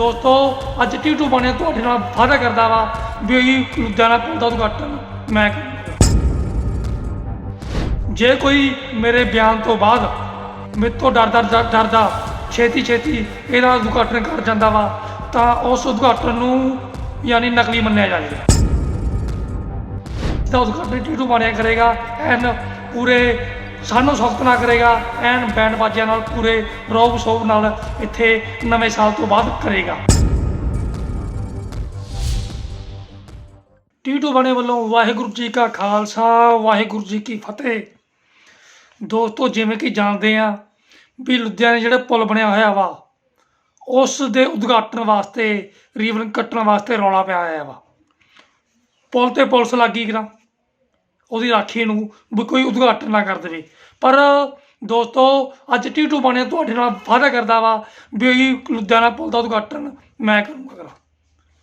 ਦੋਸਤੋ, ਅੱਜ ਟੀਟੂ ਬਣੇ ਤੁਹਾਡੇ ਨਾਲ ਵਾਅਦਾ ਕਰਦਾ ਵਾ ਵੀ ਇਹ ਲੁਧਿਆਣਾ ਪੁਲ ਦਾ ਉਦਘਾਟਨ ਮੈਂ ਜੇ ਕੋਈ ਮੇਰੇ ਬਿਆਨ ਤੋਂ ਬਾਅਦ ਮੇਰੇ ਤੋਂ ਡਰਦਾ ਡਰਦਾ ਛੇਤੀ ਛੇਤੀ ਇਹਦਾ ਉਦਘਾਟਨ ਕਰ ਜਾਂਦਾ ਵਾ, ਤਾਂ ਉਸ ਉਦਘਾਟਨ ਨੂੰ ਯਾਨੀ ਨਕਲੀ ਮੰਨਿਆ ਜਾਵੇਗਾ। ਤਾਂ ਉਦਘਾਟਨ ਟੀਟੂ ਬਣਿਆ ਕਰੇਗਾ, ਐਨ ਪੂਰੇ ਸਾਨੂੰ ਸਖਤ ਨਾ ਕਰੇਗਾ, ਐਨ ਬੈਂਡ ਬਾਜਿਆਂ ਨਾਲ ਪੂਰੇ ਰੋਬ ਸੋਬ ਨਾਲ ਇੱਥੇ ਨਵੇਂ ਸਾਲ ਤੋਂ ਬਾਅਦ ਕਰੇਗਾ। ਟੀਟੂ ਬਣੇ ਵੱਲੋਂ ਵਾਹਿਗੁਰੂ ਜੀ ਕਾ ਖਾਲਸਾ, ਵਾਹਿਗੁਰੂ ਜੀ ਕੀ ਫਤਿਹ। ਦੋਸਤੋ, ਜਿਵੇਂ ਕਿ ਜਾਣਦੇ ਆ ਵੀ ਲੁਧਿਆਣੇ ਜਿਹੜਾ ਪੁਲ ਬਣਿਆ ਹੋਇਆ ਵਾ, ਉਸ ਦੇ ਉਦਘਾਟਨ ਵਾਸਤੇ, ਰੀਵਨ ਕੱਟਣ ਵਾਸਤੇ ਰੌਲਾ ਪਿਆ ਹੋਇਆ ਵਾ। ਪੁਲ ਤੇ ਪੁਲਿਸ ਲੱਗੀ ਕਰਾਂ। ਉਹਦੀ ਰਾਖੀ ਨੂੰ ਵੀ ਕੋਈ ਉਦਘਾਟਨ ਨਾ ਕਰ ਦੇਵੇ। ਪਰ ਦੋਸਤੋ, ਅੱਜ ਟੀਟੂ ਬਣੇ ਤੁਹਾਡੇ ਨਾਲ ਵਾਅਦਾ ਕਰਦਾ ਵਾ ਵੀ ਇਹ ਲੁਧਿਆਣਾ ਪੁਲ ਦਾ ਉਦਘਾਟਨ ਮੈਂ ਕਰੂੰਗਾ ਕਰਾਂ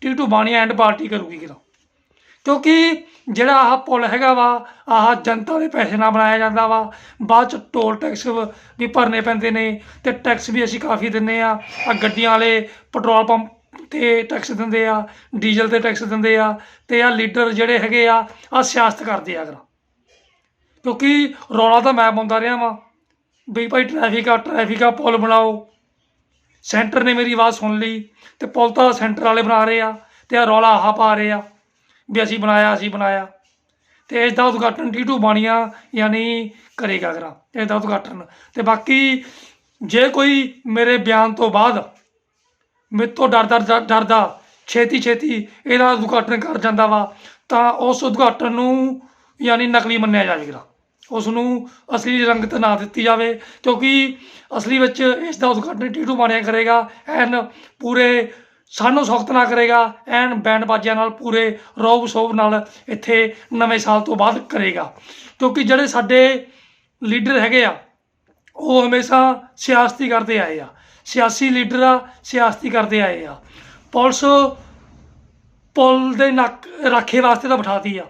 ਟੀਟੂ ਬਾਣੀ ਐਂਡ ਪਾਰਟੀ ਕਰੂਗੀ ਕਰਾਂ ਕਿਉਂਕਿ ਜਿਹੜਾ ਆਹ ਪੁਲ ਹੈਗਾ ਵਾ, ਆਹ ਜਨਤਾ ਦੇ ਪੈਸੇ ਨਾਲ ਬਣਾਇਆ ਜਾਂਦਾ ਵਾ। ਬਾਅਦ ਚ ਟੋਲ ਟੈਕਸ ਵੀ ਭਰਨੇ ਪੈਂਦੇ ਨੇ ਤੇ ਟੈਕਸ ਵੀ ਅਸੀਂ ਕਾਫੀ ਦਿੰਨੇ ਆ ਆ ਗੱਡੀਆਂ ਵਾਲੇ, ਪੈਟਰੋਲ ਪੰਪ ਤੇ ਟੈਕਸ ਦਿੰਦੇ ਆ ਡੀਜ਼ਲ ਤੇ ਟੈਕਸ ਦਿੰਦੇ ਆ, ਤੇ ਆ ਲੀਡਰ ਜਿਹੜੇ ਹੈਗੇ ਆ ਆ ਸਿਆਸਤ ਕਰਦੇ ਆ ਅਗਰ। ਕਿਉਂਕਿ ਰੌਲਾ ਤਾਂ ਮੈਂ ਪਾਉਂਦਾ ਰਿਹਾ ਵਾਂ, ਵੀ ਭਾਈ ਟ੍ਰੈਫਿਕ ਆ ਟ੍ਰੈਫਿਕ ਆ, ਪੁਲ ਬਣਾਓ। ਸੈਂਟਰ ਨੇ ਮੇਰੀ ਆਵਾਜ਼ ਸੁਣ ਲਈ ਤੇ ਪੁਲ ਤਾਂ ਸੈਂਟਰ ਵਾਲੇ ਬਣਾ ਰਹੇ ਆ ਤੇ ਆ ਰੌਲਾ ਆਹ ਪਾ ਰਹੇ ਆ ਵੀ ਅਸੀਂ ਬਣਾਇਆ ਅਸੀਂ ਬਣਾਇਆ। ਤੇ ਇਸ ਦਾ ਉਦਘਾਟਨ ਟੀਟੂ ਬਾਣੀਆ ਯਾਨੀ ਕਰੇਗਾ ਕਰਾਂ ਇਸ ਦਾ ਉਦਘਾਟਨ। ਤੇ ਬਾਕੀ ਜੇ ਕੋਈ ਮੇਰੇ ਬਿਆਨ ਤੋਂ ਬਾਅਦ ਮੇਰੇ ਤੋਂ ਡਰਦਾ ਡਰ- ਡਰਦਾ ਛੇਤੀ ਛੇਤੀ ਇਹਦਾ ਉਦਘਾਟਨ ਕਰ ਜਾਂਦਾ ਵਾ। ਤਾਂ ਉਸ ਉਦਘਾਟਨ ਨੂੰ ਯਾਨੀ ਨਕਲੀ ਮੰਨਿਆ ਜਾਵੇਗਾ। ਉਸ ਨੂੰ ਅਸਲੀ ਰੰਗਤ ਨਾ ਦਿੱਤੀ ਜਾਵੇ, ਕਿਉਂਕਿ ਅਸਲੀ ਵਿੱਚ ਇਸ ਦਾ ਉਦਘਾਟਨ ਟੀਟੂ ਬਾਣਿਆ ਕਰੇਗਾ, ਐਨ ਪੂਰੇ ਸਾਨੂੰ ਸਖਤ ਨਾ ਕਰੇਗਾ, ਐਨ ਬੈਂਡ ਬਾਜਿਆਂ ਨਾਲ ਪੂਰੇ ਰੋਬ ਸੋਬ ਨਾਲ ਇੱਥੇ ਨਵੇਂ ਸਾਲ ਤੋਂ ਬਾਅਦ ਕਰੇਗਾ। ਕਿਉਂਕਿ ਜਿਹੜੇ ਸਾਡੇ ਲੀਡਰ ਹੈਗੇ ਆ, ਉਹ ਹਮੇਸ਼ਾ ਸਿਆਸਤੀ ਕਰਦੇ ਆਏ ਆ। ਸਿਆਸੀ ਲੀਡਰ ਆ, ਸਿਆਸਤੀ ਕਰਦੇ ਆਏ ਆ। ਪੁਲਿਸ ਪੁਲ ਦੇ ਨੱਕ ਰਾਖੇ ਵਾਸਤੇ ਤਾਂ ਬਿਠਾਤੀ ਆ।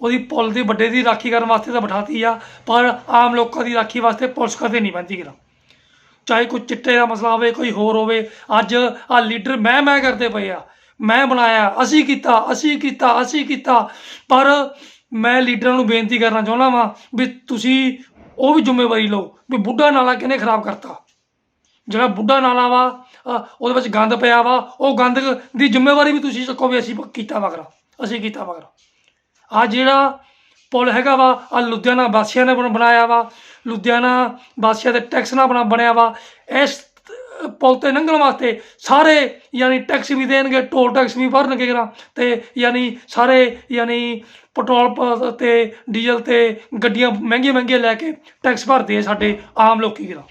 ਉਹਦੀ ਪੁਲ ਦੇ ਵੱਡੇ ਦੀ ਰਾਖੀ ਕਰਨ ਵਾਸਤੇ ਤਾਂ ਬਿਠਾਤੀ ਆ, ਪਰ ਆਮ ਲੋਕਾਂ ਦੀ ਰਾਖੀ ਵਾਸਤੇ ਪੁਲਿਸ ਕਦੇ ਨਹੀਂ ਬੰਦੀ ਕਿਰਾ ਚਾਹੇ ਕੋਈ ਚਿੱਟੇ ਦਾ ਮਸਲਾ ਹੋਵੇ, ਕੋਈ ਹੋਰ ਹੋਵੇ, ਅੱਜ ਆ ਲੀਡਰ ਮੈਂ ਮੈਂ ਕਰਦੇ ਪਏ ਆ। ਮੈਂ ਬਣਾਇਆ, ਅਸੀਂ ਕੀਤਾ ਅਸੀਂ ਕੀਤਾ ਅਸੀਂ ਕੀਤਾ। ਪਰ ਮੈਂ ਲੀਡਰਾਂ ਨੂੰ ਬੇਨਤੀ ਕਰਨਾ ਚਾਹੁੰਦਾ ਵਾਂ ਵੀ ਤੁਸੀਂ ਉਹ ਵੀ ਜ਼ਿੰਮੇਵਾਰੀ ਲਓ ਵੀ ਬੁੱਢਾ ਨਾਲਾ ਕਿਹਨੇ ਖਰਾਬ ਕਰਤਾ। ਜਿਹੜਾ ਬੁੱਢਾ ਨਾਲਾ ਵਾ ਅ, ਉਹਦੇ ਵਿੱਚ ਗੰਦ ਪਿਆ ਵਾ ਉਹ ਗੰਦ ਦੀ ਜ਼ਿੰਮੇਵਾਰੀ ਵੀ ਤੁਸੀਂ ਚੱਕੋ ਵੀ ਅਸੀਂ ਕੀਤਾ ਵਗਰਾ ਅਸੀਂ ਕੀਤਾ ਵਗਰਾ ਆ ਜਿਹੜਾ ਪੁਲ ਹੈਗਾ ਵਾ ਆ ਲੁਧਿਆਣਾ ਵਾਸੀਆਂ ਨੇ ਬਣ- ਬਣਾਇਆ ਵਾ ਲੁਧਿਆਣਾ ਵਾਸੀਆਂ ਦੇ ਟੈਕਸ ਨਾਲ ਬਣਾ ਬਣਿਆ ਵਾ ਇਸ ਪੁਲ ਤੇ ਲੰਘਣ ਵਾਸਤੇ ਸਾਰੇ ਯਾਨੀ ਟੈਕਸ ਵੀ ਦੇਣਗੇ ਟੋਲ ਟੈਕਸ ਵੀ ਭਰਨਗੇ ਕਰਾਂ ਤੇ ਯਾਨੀ ਸਾਰੇ ਯਾਨੀ ਪੈਟਰੋਲ ਪ- ਤੇ ਡੀਜ਼ਲ ਤੇ ਗੱਡੀਆਂ ਮਹਿੰਗੀਆਂ ਮਹਿੰਗੀਆਂ ਲੈ ਕੇ ਟੈਕਸ ਭਰਦੇ ਆ ਸਾਡੇ ਆਮ ਲੋਕੀ ਕਰਾਂ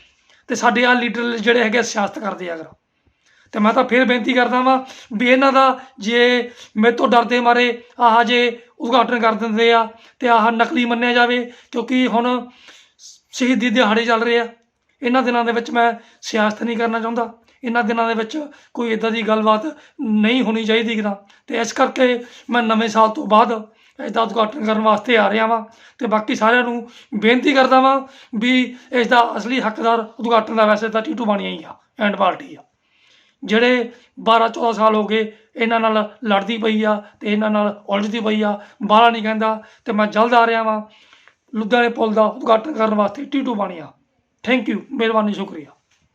ਤੇ ਸਾਡੇ ਆ ਲੀਡਰ ਜਿਹੜੇ ਹੈਗੇ ਆ, ਸਿਆਸਤ ਕਰਦੇ ਆ ਕਰਾਂ ਤੇ ਮੈਂ ਤਾਂ ਫਿਰ ਬੇਨਤੀ ਕਰਦਾ ਵਾਂ ਵੀ ਇਹਨਾਂ ਦਾ ਜੇ ਮੇਰੇ ਤੋਂ ਡਰਦੇ ਮਾਰੇ ਆਹ ਜੇ ਉਦਘਾਟਨ ਕਰ ਦਿੰਦੇ ਆ ਤੇ ਆਹ ਨਕਲੀ ਮੰਨਿਆ ਜਾਵੇ ਕਿਉਂਕਿ ਹੁਣ ਸ਼ਹੀਦੀ ਦਿਹਾੜੇ ਚੱਲ ਰਹੇ ਆ। ਇਹਨਾਂ ਦਿਨਾਂ ਦੇ ਵਿੱਚ ਮੈਂ ਸਿਆਸਤ ਨਹੀਂ ਕਰਨਾ ਚਾਹੁੰਦਾ। ਇਹਨਾਂ ਦਿਨਾਂ ਦੇ ਵਿੱਚ ਕੋਈ ਇਦਾਂ ਦੀ ਗੱਲਬਾਤ ਨਹੀਂ ਹੋਣੀ ਚਾਹੀਦੀ ਕਿਰਾ ਤੇ ਇਸ ਕਰਕੇ ਮੈਂ ਨਵੇਂ ਸਾਲ ਤੋਂ ਬਾਅਦ ਇਸ ਦਾ ਉਦਘਾਟਨ ਕਰਨ ਵਾਸਤੇ ਆ ਰਿਹਾ ਵਾਂ ਤੇ ਬਾਕੀ ਸਾਰਿਆਂ ਨੂੰ ਬੇਨਤੀ ਕਰਦਾ ਵਾਂ ਵੀ ਇਸ ਦਾ ਅਸਲੀ ਹੱਕਦਾਰ ਉਦਘਾਟਨ ਦਾ ਵੈਸੇ ਤਾਂ ਟੀਟੂ ਬਾਣੀਆ ਹੀ ਆ, ਐਂਡ ਪਾਰਟੀ ਆ। ਜਿਹੜੇ 12 14 ਸਾਲ ਹੋ ਗਏ ਇਹਨਾਂ ਨਾਲ ਲੜਦੀ ਪਈ ਆ ਤੇ ਇਹਨਾਂ ਨਾਲ ਉਲਝਦੀ ਪਈ ਆ, ਬਾਹਲਾ ਨਹੀਂ ਕਹਿੰਦਾ ਤੇ ਮੈਂ ਜਲਦ ਆ ਰਿਹਾ ਵਾਂ। ਲੁਧਿਆਣੇ ਪੁਲ ਦਾ ਉਦਘਾਟਨ ਕਰਨ ਵਾਸਤੇ ਟੀਟੂ ਬਾਣੀਆ ਥੈਂਕ ਯੂ ਮਿਹਰਬਾਨੀ, ਸ਼ੁਕਰੀਆ।